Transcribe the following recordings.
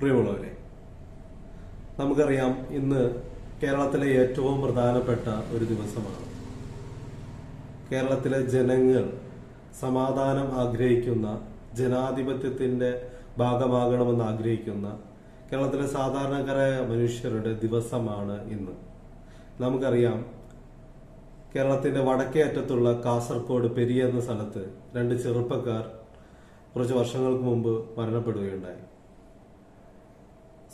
പ്രിയമുള്ളവരെ നമുക്കറിയാം ഇന്ന് കേരളത്തിലെ ഏറ്റവും പ്രധാനപ്പെട്ട ഒരു ദിവസമാണ്. കേരളത്തിലെ ജനങ്ങൾ സമാധാനം ആഗ്രഹിക്കുന്ന ജനാധിപത്യത്തിന്റെ ഭാഗമാകണമെന്ന് ആഗ്രഹിക്കുന്ന കേരളത്തിലെ സാധാരണക്കാരായ മനുഷ്യരുടെ ദിവസമാണ് ഇന്ന്. നമുക്കറിയാം കേരളത്തിന്റെ വടക്കേ അറ്റത്തുള്ള കാസർഗോഡ് പെരിയ എന്ന സ്ഥലത്ത് രണ്ട് ചെറുപ്പക്കാർ കുറച്ച് വർഷങ്ങൾക്ക് മുമ്പ് മരണപ്പെടുകയുണ്ടായി.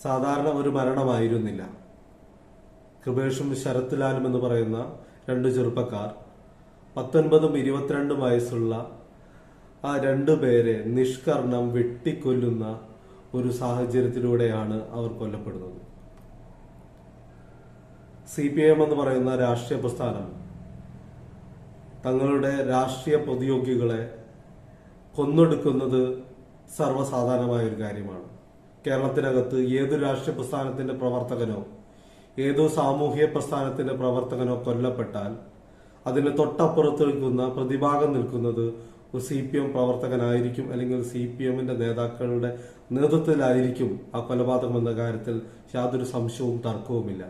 സാധാരണ ഒരു മരണമായിരുന്നില്ല. കൃപേഷും ശരത്ലാലും എന്ന് പറയുന്ന രണ്ട് ചെറുപ്പക്കാർ പത്തൊൻപതും ഇരുപത്തിരണ്ടും വയസ്സുള്ള ആ രണ്ടു പേരെ നിഷ്കർണം വെട്ടിക്കൊല്ലുന്ന ഒരു സാഹചര്യത്തിലൂടെയാണ് അവർ കൊല്ലപ്പെടുന്നത്. സി പി എം എന്ന് പറയുന്ന രാഷ്ട്രീയ പ്രസ്ഥാനം തങ്ങളുടെ രാഷ്ട്രീയ പ്രതിയോഗികളെ കൊന്നൊടുക്കുന്നത് സർവസാധാരണമായ ഒരു കാര്യമാണ്. കേരളത്തിനകത്ത് ഏതു രാഷ്ട്രീയ പ്രസ്ഥാനത്തിന്റെ പ്രവർത്തകനോ ഏതോ സാമൂഹ്യ പ്രസ്ഥാനത്തിന്റെ പ്രവർത്തകനോ കൊല്ലപ്പെട്ടാൽ അതിന് തൊട്ടപ്പുറത്ത് നിൽക്കുന്ന പ്രതിഭാഗം നിൽക്കുന്നത് ഒരു സി പി എം പ്രവർത്തകനായിരിക്കും അല്ലെങ്കിൽ സി പി എമ്മിന്റെ നേതാക്കളുടെ നേതൃത്വത്തിലായിരിക്കും ആ കൊലപാതകം എന്ന കാര്യത്തിൽ യാതൊരു സംശയവും തർക്കവുമില്ല.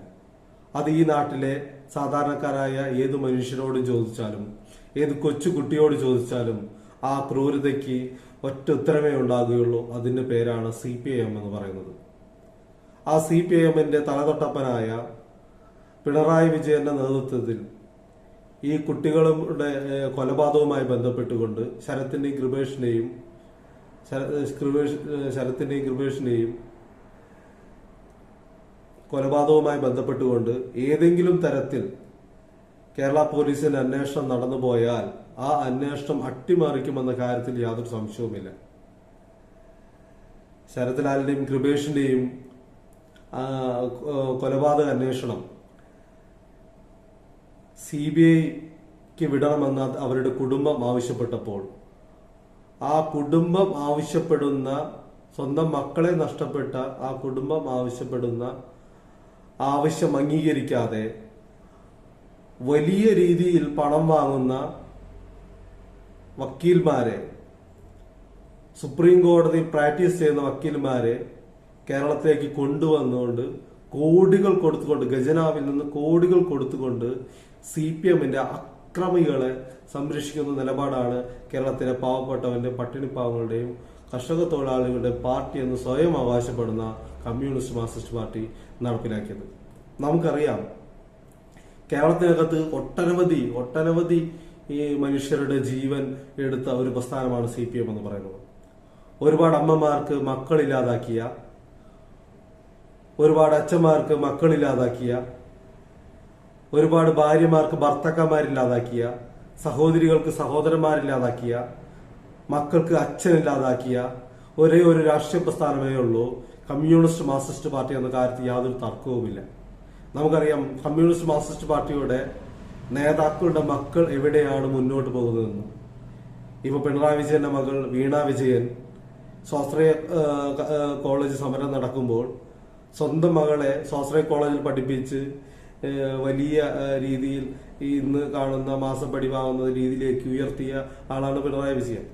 അത് ഈ നാട്ടിലെ സാധാരണക്കാരായ ഏത് മനുഷ്യരോടും ചോദിച്ചാലും ഏത് കൊച്ചു കുട്ടിയോട് ചോദിച്ചാലും ആ ക്രൂരതയ്ക്ക് ഒറ്റ ഉത്തരമേ ഉണ്ടാകുകയുള്ളൂ. അതിന്റെ പേരാണ് സി പി ഐ എം എന്ന് പറയുന്നത്. ആ സി പി ഐ എമ്മിന്റെ തലതൊട്ടപ്പനായ പിണറായി വിജയന്റെ നേതൃത്വത്തിൽ ഈ കുട്ടികളുടെ കൊലപാതകവുമായി ബന്ധപ്പെട്ടുകൊണ്ട് ശരത്തിന്റെയും കൃപേഷിനെയും ശരത്തിന്റെയും കൃപേഷിനെയും കൊലപാതകവുമായി ബന്ധപ്പെട്ടുകൊണ്ട് ഏതെങ്കിലും തരത്തിൽ കേരള പോലീസിന്റെ അന്വേഷണം നടന്നുപോയാൽ ആ അന്വേഷണം അട്ടിമറിക്കുമെന്ന കാര്യത്തിൽ യാതൊരു സംശയവുമില്ല. ശരത്ലാലിന്റെയും കൃപേഷിന്റെയും കൊലപാതക അന്വേഷണം സി ബി ഐക്ക് വിടണമെന്ന് അവരുടെ കുടുംബം ആവശ്യപ്പെട്ടപ്പോൾ ആ കുടുംബം ആവശ്യപ്പെടുന്ന സ്വന്തം മക്കളെ നഷ്ടപ്പെട്ട ആ കുടുംബം ആവശ്യപ്പെടുന്ന ആവശ്യം അംഗീകരിക്കാതെ വലിയ രീതിയിൽ പണം വാങ്ങുന്ന വക്കീൽമാരെ സുപ്രീം കോടതി പ്രാക്ടീസ് ചെയ്യുന്ന വക്കീൽമാരെ കേരളത്തിലേക്ക് കൊണ്ടുവന്നുകൊണ്ട് കോടികൾ കൊടുത്തുകൊണ്ട് ഖജനാവിൽ നിന്ന് കോടികൾ കൊടുത്തുകൊണ്ട് സി പി എമ്മിന്റെ അക്രമികളെ സംരക്ഷിക്കുന്ന നിലപാടാണ് കേരളത്തിലെ പാവപ്പെട്ടവന്റെ പട്ടിണിപ്പാവങ്ങളുടെയും കർഷക തൊഴിലാളികളുടെ പാർട്ടി എന്ന് സ്വയം അവകാശപ്പെടുന്ന കമ്മ്യൂണിസ്റ്റ് മാർക്സിസ്റ്റ് പാർട്ടി നടപ്പിലാക്കിയത്. നമുക്കറിയാം കേരളത്തിനകത്ത് ഒട്ടനവധി ഒട്ടനവധി ഈ മനുഷ്യരുടെ ജീവൻ എടുത്ത ഒരു പ്രസ്ഥാനമാണ് സി പി എം എന്ന് പറയുന്നത്. ഒരുപാട് അമ്മമാർക്ക് മക്കളില്ലാതാക്കിയ ഒരുപാട് അച്ഛന്മാർക്ക് മക്കളില്ലാതാക്കിയ ഒരുപാട് ഭാര്യമാർക്ക് ഭർത്താക്കന്മാരില്ലാതാക്കിയ സഹോദരികൾക്ക് സഹോദരന്മാരില്ലാതാക്കിയ മക്കൾക്ക് അച്ഛനില്ലാതാക്കിയ ഒരേ ഒരു രാഷ്ട്രീയ പ്രസ്ഥാനമേ ഉള്ളൂ. കമ്മ്യൂണിസ്റ്റ് മാർക്സിസ്റ്റ് പാർട്ടി എന്ന കാര്യത്തിൽ യാതൊരു തർക്കവുമില്ല. നമുക്കറിയാം കമ്മ്യൂണിസ്റ്റ് മാർക്സിസ്റ്റ് പാർട്ടിയുടെ നേതാക്കളുടെ മക്കൾ എവിടെയാണ് മുന്നോട്ട് പോകുന്നതെന്ന്. ഇപ്പൊ പിണറായി വിജയന്റെ മകൾ വീണ വിജയൻ സ്വാശ്രയ കോളേജ് സമരം നടക്കുമ്പോൾ സ്വന്തം മകളെ സ്വാശ്രയ കോളേജിൽ പഠിപ്പിച്ച് വലിയ രീതിയിൽ ഇന്ന് കാണുന്ന മാസപ്പടി വാങ്ങുന്ന രീതിയിലേക്ക് ഉയർത്തിയ ആളാണ് പിണറായി വിജയൻ.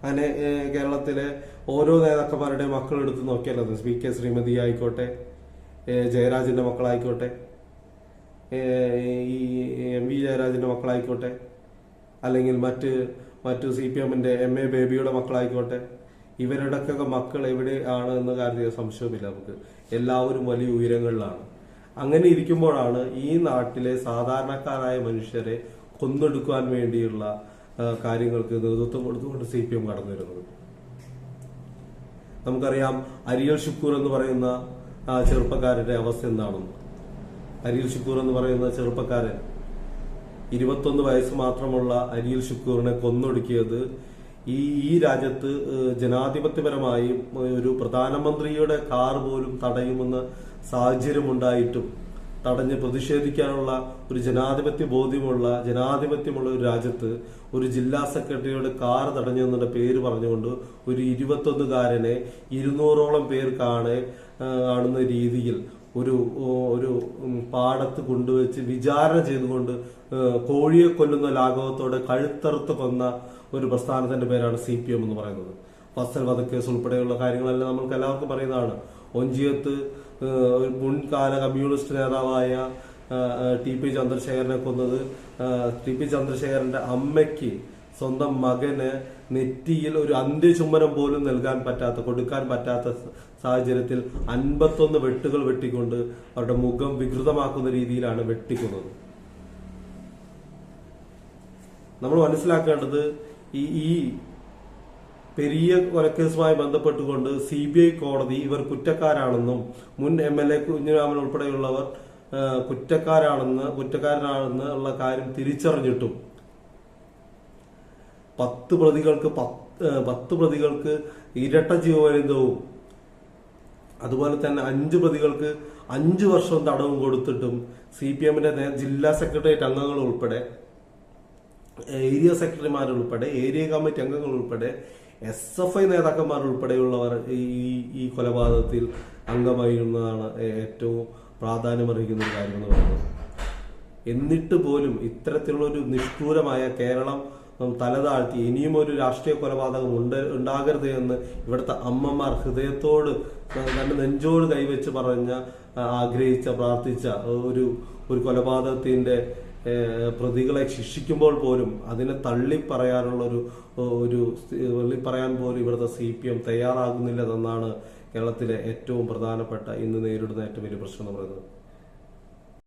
അങ്ങനെ കേരളത്തിലെ ഓരോ നേതാക്കന്മാരുടെയും മക്കൾ എടുത്ത് നോക്കിയാൽ സ്പീക്കർ ശ്രീമതി ആയിക്കോട്ടെ ഏ, ജയരാജന്റെ മക്കളായിക്കോട്ടെ. ഈ എം വി ജയരാജന്റെ മക്കളായിക്കോട്ടെ. അല്ലെങ്കിൽ മറ്റ് മറ്റു സി പി എമ്മിന്റെ എം എ ബേബിയുടെ മക്കളായിക്കോട്ടെ. ഇവരുടെയൊക്കെ മക്കൾ എവിടെയാണ് എന്ന കാര്യത്തിൽ സംശയമില്ല നമുക്ക്. എല്ലാവരും വലിയ ഉയരങ്ങളിലാണ്. അങ്ങനെ ഇരിക്കുമ്പോഴാണ് ഈ നാട്ടിലെ സാധാരണക്കാരായ മനുഷ്യരെ കൊന്നെടുക്കുവാൻ വേണ്ടിയുള്ള കാര്യങ്ങൾക്ക് നേതൃത്വം കൊടുത്തുകൊണ്ട് സി പി എം കടന്നു വരുന്നത്. നമുക്കറിയാം അരിയൽ ഷുക്കൂർ എന്ന് പറയുന്ന ആ ചെറുപ്പക്കാരന്റെ അവസ്ഥ എന്താണെന്ന്. അരിയൽ ഷുക്കൂർ എന്ന് പറയുന്ന ചെറുപ്പക്കാരൻ ഇരുപത്തൊന്ന് വയസ്സ് മാത്രമുള്ള അനിൽ ഷുക്കൂറിനെ കൊന്നൊടുക്കിയത് ഈ ഈ രാജ്യത്ത് ജനാധിപത്യപരമായി ഒരു പ്രധാനമന്ത്രിയുടെ കാർ പോലും തടയുമെന്ന സാഹചര്യമുണ്ടായിട്ടും തടഞ്ഞ് പ്രതിഷേധിക്കാനുള്ള ഒരു ജനാധിപത്യ ബോധ്യമുള്ള ജനാധിപത്യമുള്ള ഒരു രാജ്യത്ത് ഒരു ജില്ലാ സെക്രട്ടറിയുടെ കാർ തടഞ്ഞു എന്നുള്ള പേര് പറഞ്ഞുകൊണ്ട് ഒരു ഇരുപത്തൊന്നുകാരനെ ഇരുന്നൂറോളം പേർ കാണേ ആ, കാണുന്ന രീതിയിൽ ഒരു ഒരു പാടത്ത് കൊണ്ടുവച്ച് വിചാരണ ചെയ്തുകൊണ്ട് കോഴിയെ കൊല്ലുന്ന ലാഘവത്തോടെ കഴുത്തറുത്ത് കൊന്ന ഒരു പ്രസ്ഥാനത്തിന്റെ പേരാണ് സി പി എം എന്ന് പറയുന്നത്. ഫസൽ വധക്കേസ് ഉൾപ്പെടെയുള്ള കാര്യങ്ങളെല്ലാം നമ്മൾക്ക് എല്ലാവർക്കും പറയുന്നതാണ് ഒഞ്ചിയത്ത് ഒരു മുൻകാല കമ്മ്യൂണിസ്റ്റ് നേതാവായ ടി പി ചന്ദ്രശേഖരനെ കൊന്നത്. ടി പി ചന്ദ്രശേഖരന്റെ അമ്മയ്ക്ക് സ്വന്തം മകന് നെറ്റിയിൽ ഒരു അന്ത്യചുംബനം പോലും നൽകാൻ പറ്റാത്ത കൊടുക്കാൻ പറ്റാത്ത സാഹചര്യത്തിൽ അൻപത്തൊന്ന് വെട്ടുകൾ വെട്ടിക്കൊണ്ട് അവരുടെ മുഖം വികൃതമാക്കുന്ന രീതിയിലാണ് വെട്ടിക്കുന്നത്. നമ്മൾ മനസ്സിലാക്കേണ്ടത് ഈ ഈ പെരിയ കൊലക്കേസുമായി ബന്ധപ്പെട്ടുകൊണ്ട് സി ബി ഐ കോടതി ഇവർ കുറ്റക്കാരാണെന്നും മുൻ എം എൽ എ കുഞ്ഞിരാമൻ ഉൾപ്പെടെയുള്ളവർ കുറ്റക്കാരാണെന്ന് കുറ്റക്കാരനാണെന്ന് ഉള്ള കാര്യം തിരിച്ചറിഞ്ഞിട്ടും പത്ത് പ്രതികൾക്ക് പത്ത് പ്രതികൾക്ക് ഇരട്ട ജീവപര്യന്തവും അതുപോലെ തന്നെ അഞ്ച് പ്രതികൾക്ക് അഞ്ചു വർഷം തടവും കൊടുത്തിട്ടും സി പി എമ്മിന്റെ ജില്ലാ സെക്രട്ടേറിയറ്റ് അംഗങ്ങൾ ഉൾപ്പെടെ ഏരിയ സെക്രട്ടറിമാരുൾപ്പെടെ ഏരിയ കമ്മിറ്റി അംഗങ്ങൾ ഉൾപ്പെടെ എസ് എഫ് ഐ നേതാക്കന്മാർ ഉൾപ്പെടെയുള്ളവർ ഈ ഈ കൊലപാതകത്തിൽ അംഗമായിരുന്നതാണ് ഏറ്റവും പ്രാധാന്യമർഹിക്കുന്ന ഒരു കാര്യം എന്ന് പറയുന്നത്. എന്നിട്ട് പോലും ഇത്തരത്തിലുള്ളൊരു നിഷ്ഠൂരമായ കേരളം തലതാഴ്ത്തി ഇനിയും ഒരു രാഷ്ട്രീയ കൊലപാതകം ഉണ്ട് ഉണ്ടാകരുത് എന്ന് ഇവിടുത്തെ അമ്മമാർ ഹൃദയത്തോട് തന്റെ നെഞ്ചോട് കൈവച്ച് പറഞ്ഞ ആഗ്രഹിച്ച പ്രാർത്ഥിച്ച ഒരു ഒരു കൊലപാതകത്തിന്റെ പ്രതികളെ ശിക്ഷിക്കുമ്പോൾ പോലും അതിനെ തള്ളി പറയാനുള്ള ഒരു തള്ളി പറയാൻ പോലും ഇവിടുത്തെ സി പി എം തയ്യാറാകുന്നില്ല എന്നാണ് കേരളത്തിലെ ഏറ്റവും പ്രധാനപ്പെട്ട ഇന്ന് നേരിടുന്ന ഏറ്റവും വലിയ പ്രശ്നം എന്ന് പറയുന്നത്.